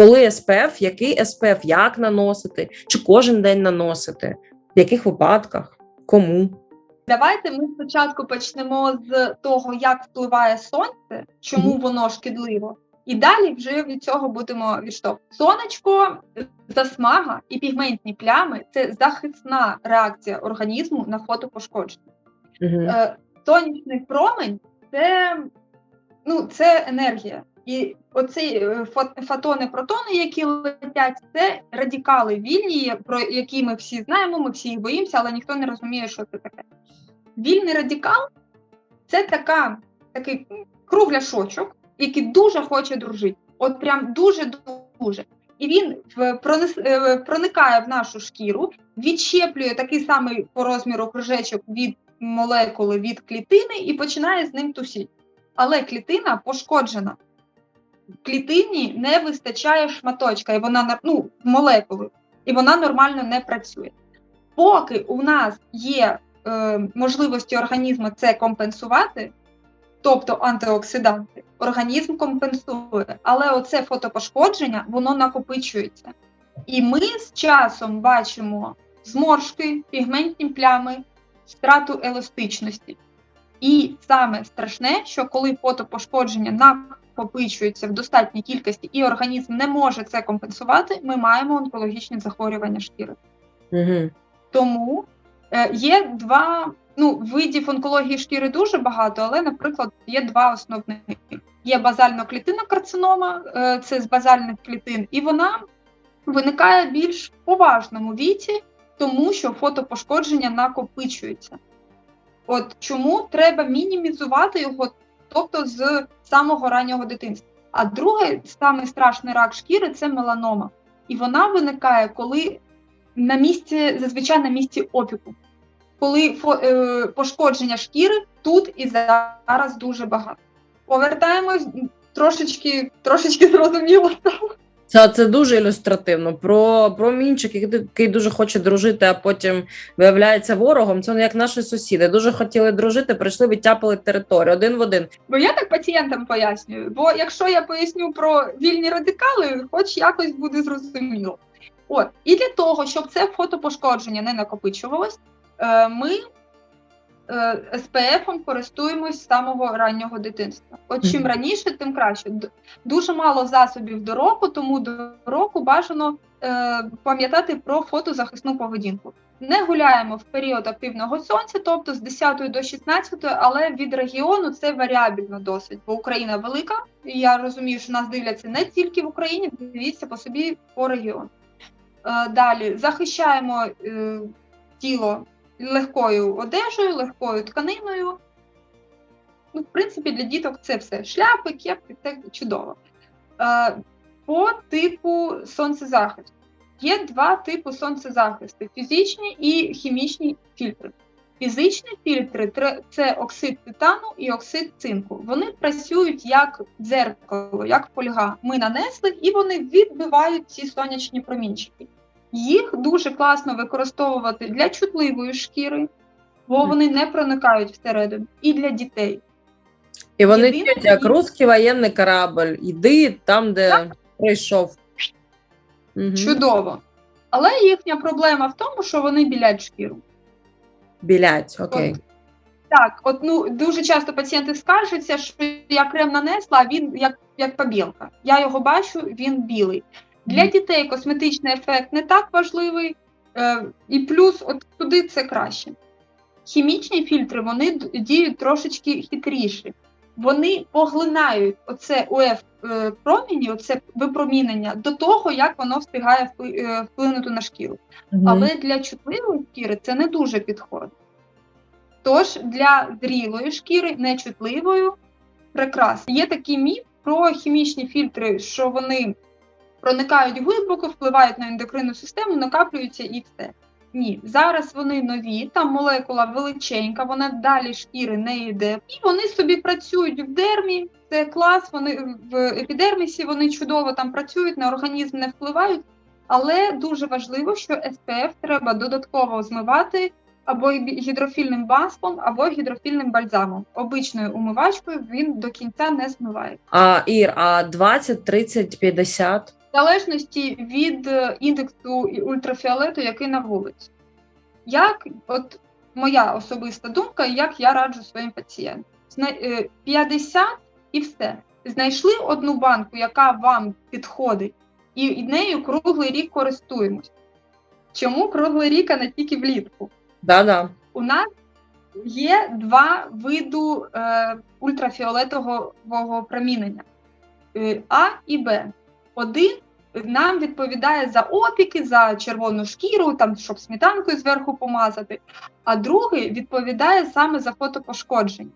Коли СПФ, який СПФ, як наносити, чи кожен день наносити, в яких випадках, кому? Давайте ми спочатку почнемо з того, як впливає сонце, чому воно шкідливо, і далі вже від цього будемо відштовхувати. Сонечко, засмага і пігментні плями це захисна реакція організму на фотопошкодження. Угу. Е, Сонячний промень це, ну, це енергія. І оці е, фо- фотони, протони, які летять, це радикали вільні, про які ми всі знаємо, ми всі їх боїмося, але ніхто не розуміє, що це таке. Вільний радикал це така, такий кругляшочок, який дуже хоче дружити. От прям дуже-дуже. І він е, проникає в нашу шкіру, відщеплює такий самий по розміру кружечок від молекули від клітини і починає з ним тусіти. Але клітина пошкоджена. Клітині не вистачає шматочка, і вона ну, молекули, і вона нормально не працює. Поки у нас є е, можливості організму це компенсувати, тобто антиоксиданти, організм компенсує, але оце фотопошкодження воно накопичується. І ми з часом бачимо зморшки, пігментні плями, страту еластичності. І саме страшне, що коли фотопошкодження накопичується в достатній кількості, і організм не може це компенсувати, ми маємо онкологічні захворювання шкіри. Угу. Тому е, є два ну, видів онкології шкіри дуже багато, але, наприклад, є два основних. Є базально-клітинна карцинома, е, це з базальних клітин, і вона виникає в більш поважному віці, тому що фотопошкодження накопичується. От чому треба мінімізувати його, тобто з самого раннього дитинства. А другий самий страшний рак шкіри це меланома. І вона виникає, коли на місці, зазвичай на місці опіку, коли фо, е, пошкодження шкіри тут і зараз дуже багато. Повертаємось трошечки, трошечки зрозуміло. Це, це дуже ілюстративно. Про, про мінчик, який, дуже хоче дружити, а потім виявляється ворогом. Це як наші сусіди. Дуже хотіли дружити, прийшли, відтяпали територію один в один. Бо я так пацієнтам пояснюю. Бо якщо я поясню про вільні радикали, хоч якось буде зрозуміло. От і для того, щоб це фотопошкодження не накопичувалось, е, ми СПФ користуємось з самого раннього дитинства. От чим раніше, тим краще. Дуже мало засобів до року, тому до року бажано е, пам'ятати про фотозахисну поведінку. Не гуляємо в період активного сонця, тобто з 10 до 16, але від регіону це варіабельно досить, бо Україна велика, і я розумію, що нас дивляться не тільки в Україні, дивіться по собі по регіону. Е, Далі захищаємо е, тіло легкою одежею, легкою тканиною. Ну, в принципі, для діток це все. Шляпи, кепки, це чудово. Е, По типу сонцезахисту. Є два типи сонцезахисту: фізичні і хімічні фільтри. Фізичні фільтри це оксид титану і оксид цинку. Вони працюють як дзеркало, як фольга. Ми нанесли і вони відбивають ці сонячні промінчики. Їх дуже класно використовувати для чутливої шкіри, бо вони не проникають всередину, і для дітей. І вони Єдине, вчать, як і- русський воєнний корабль. Іди там, де прийшов. Угу. Чудово. Але їхня проблема в тому, що вони білять шкіру. Білять, окей. Так, от ну дуже часто пацієнти скаржаться, що я крем нанесла, а він як, як побілка. Я його бачу, він білий. Для дітей косметичний ефект не так важливий, е, і плюс от туди це краще. Хімічні фільтри вони діють трошечки хитріше. Вони поглинають оце УФ е, проміні, оце випромінення до того, як воно встигає е, вплинути на шкіру. Мгм. Але для чутливої шкіри це не дуже підходить. Тож для зрілої шкіри, нечутливою, прекрасно. Є такий міф про хімічні фільтри, що вони проникають глибоко, впливають на ендокринну систему, накаплюються і все. Ні, зараз вони нові, там молекула величенька, вона далі шкіри не йде. І вони собі працюють в дермі, це клас, вони в епідермісі вони чудово там працюють, на організм не впливають. Але дуже важливо, що СПФ треба додатково змивати або гідрофільним маслом, або гідрофільним бальзамом. Обичною умивачкою він до кінця не змиває. А Ір, а 20, 30, 50 в залежності від е, індексу ультрафіолету, який на вулиці. Як, от моя особиста думка, як я раджу своїм пацієнтам. Е, 50 і все. Знайшли одну банку, яка вам підходить, і нею круглий рік користуємось. Чому круглий рік, а не тільки влітку? Да-да. У нас є два виду е, ультрафіолетового промінення е, А і Б. Один нам відповідає за опіки, за червону шкіру, там, щоб сметанкою зверху помазати, а другий відповідає саме за фотопошкодження.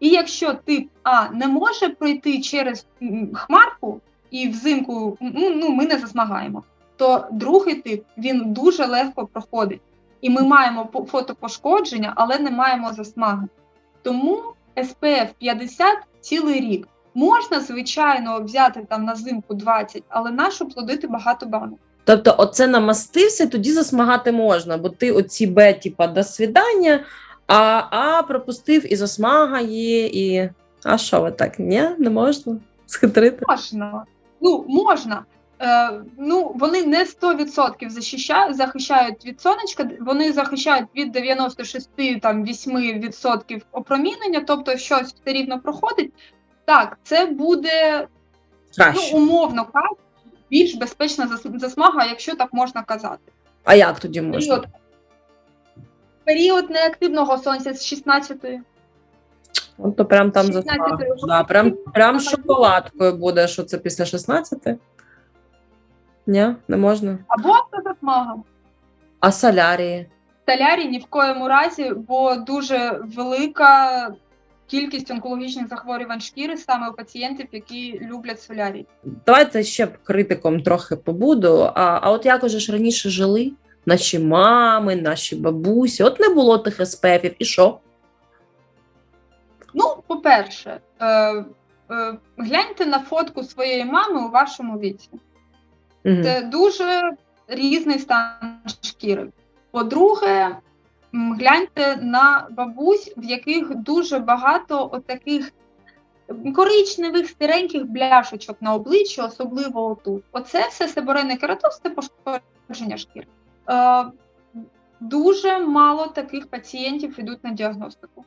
І якщо тип А не може пройти через хмарку і взимку ну, ну, ми не засмагаємо, то другий тип він дуже легко проходить. І ми маємо по- фотопошкодження, але не маємо засмаги. Тому SPF 50 цілий рік. Можна, звичайно, взяти там на зимку 20, але нащо плодити багато банок? Тобто, оце намастився, тоді засмагати можна, бо ти оці Б, типа, до свідання, а А пропустив і засмага є, і. А що ви так? Ні, не можна схитрити. Можна. Ну, можна. Е, ну, вони не 100% захищають, захищають від сонечка, вони захищають від 96 там, 8% опромінення, тобто щось все рівно проходить. Так, це буде Краще. ну, умовно кажучи, більш безпечна засмага, якщо так можна казати. А як тоді можна? Період, період неактивного сонця з 16 От то прям там 16 засмага. років. Да, прям, прям шоколадкою буде, що це після 16? Ні, не можна. або це засмага. А солярії? Солярій ні в коєму разі, бо дуже велика кількість онкологічних захворювань шкіри саме у пацієнтів, які люблять солярій. Давайте ще критиком трохи побуду. А, а от як уже ж раніше жили? Наші мами, наші бабусі, от не було тих СПФів, і що? Ну, по-перше, е, е, гляньте на фотку своєї мами у вашому віці. Мгм. Це дуже різний стан шкіри. По-друге, гляньте на бабусь, в яких дуже багато отаких коричневих сиреньких бляшечок на обличчі, особливо отут. Оце все себорейний кератоз, це пошкодження шкіри. Е, дуже мало таких пацієнтів йдуть на діагностику.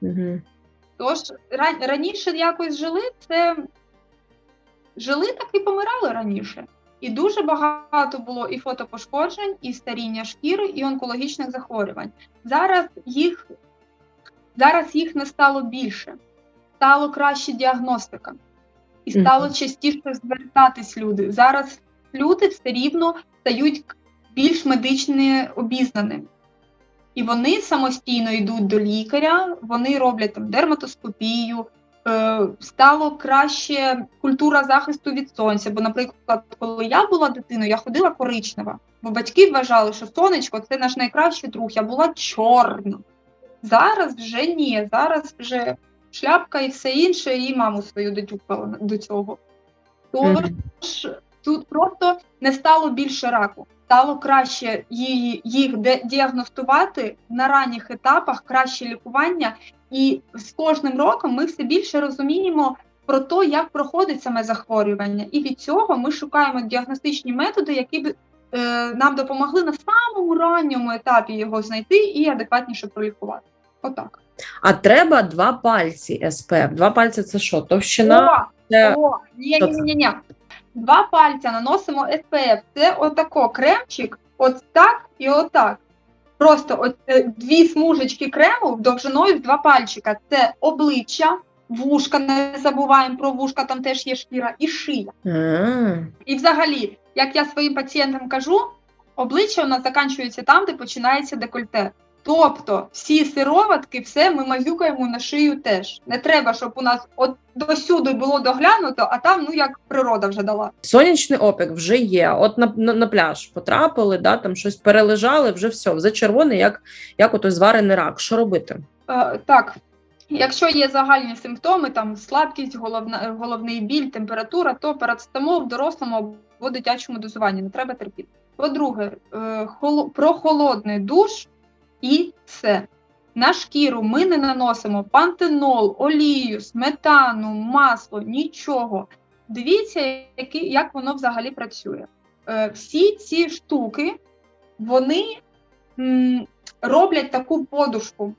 Мгм. Тож раніше якось жили, це жили так і помирали раніше. І дуже багато було і фотопошкоджень, і старіння шкіри, і онкологічних захворювань. Зараз їх, зараз їх не стало більше, стало краще діагностика, і стало частіше звертатись люди. Зараз люди все рівно стають більш медично обізнаними. І вони самостійно йдуть до лікаря, вони роблять там дерматоскопію, стало краще культура захисту від сонця. Бо, наприклад, коли я була дитиною, я ходила коричнева, бо батьки вважали, що сонечко це наш найкращий друг. Я була чорна. Зараз вже ні, зараз вже шляпка і все інше, і маму свою дотюкала до цього. Тож тут просто не стало більше раку. Стало краще її, їх де- діагностувати на ранніх етапах, краще лікування, і з кожним роком ми все більше розуміємо про те, як проходить саме захворювання. І від цього ми шукаємо діагностичні методи, які б е, нам допомогли на самому ранньому етапі його знайти і адекватніше пролікувати. Отак. А треба два пальці СПФ. Два пальці це що? Товщина? О, Це... О, ні, ні, ні, ні. Два пальця наносимо SPF. Це отако кремчик, от так і отак. Просто от, е, дві смужечки крему довжиною в два пальчика. Це обличчя, вушка, не забуваємо про вушка, там теж є шкіра, і шия. І взагалі, як я своїм пацієнтам кажу, обличчя у нас закінчується там, де починається декольте. Тобто всі сироватки, все ми мазюкаємо на шию теж. Не треба, щоб у нас от досюди було доглянуто, а там ну як природа вже дала. Сонячний опік вже є. От на, на, на пляж потрапили, да, там щось перележали, вже все, вже червоний, як, як ото зварений рак. Що робити? Е, так, якщо є загальні симптоми, там слабкість, головна, головний біль, температура, то парацетамол в дорослому або дитячому дозуванні не треба терпіти. По-друге, е, холо- прохолодний душ і все. На шкіру ми не наносимо пантенол, олію, сметану, масло, нічого. дивіться, як воно взагалі працює. Е, всі ці штуки вони роблять таку подушку,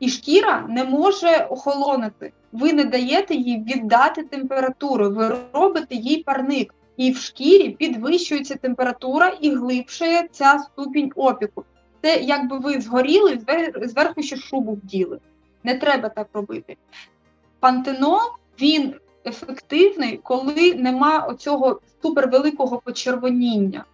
і шкіра не може охолонути. Ви не даєте їй віддати температуру, ви робите їй парник. І в шкірі підвищується температура і глибшає ця ступінь опіку. Це якби ви згоріли, зверху ще шубу вділи. Не треба так робити. Пантенол він ефективний, коли нема оцього супервеликого почервоніння.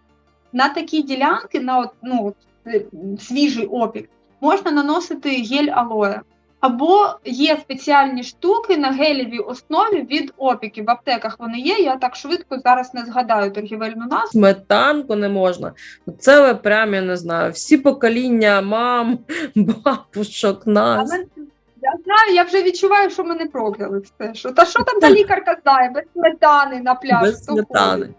На такі ділянки, на ну, е, свіжий опік, можна наносити гель алоє. Або є спеціальні штуки на гелєвій основі від опіків. В аптеках вони є. Я так швидко зараз не згадаю торгівельну назву. Сметанку не можна. Це ви прям, я не знаю, всі покоління мам, бабушок, нас. мен- я знаю, я вже відчуваю, що мене прокляли все. Що, та що там та лікарка знає, без сметани на пляж. Без сметани.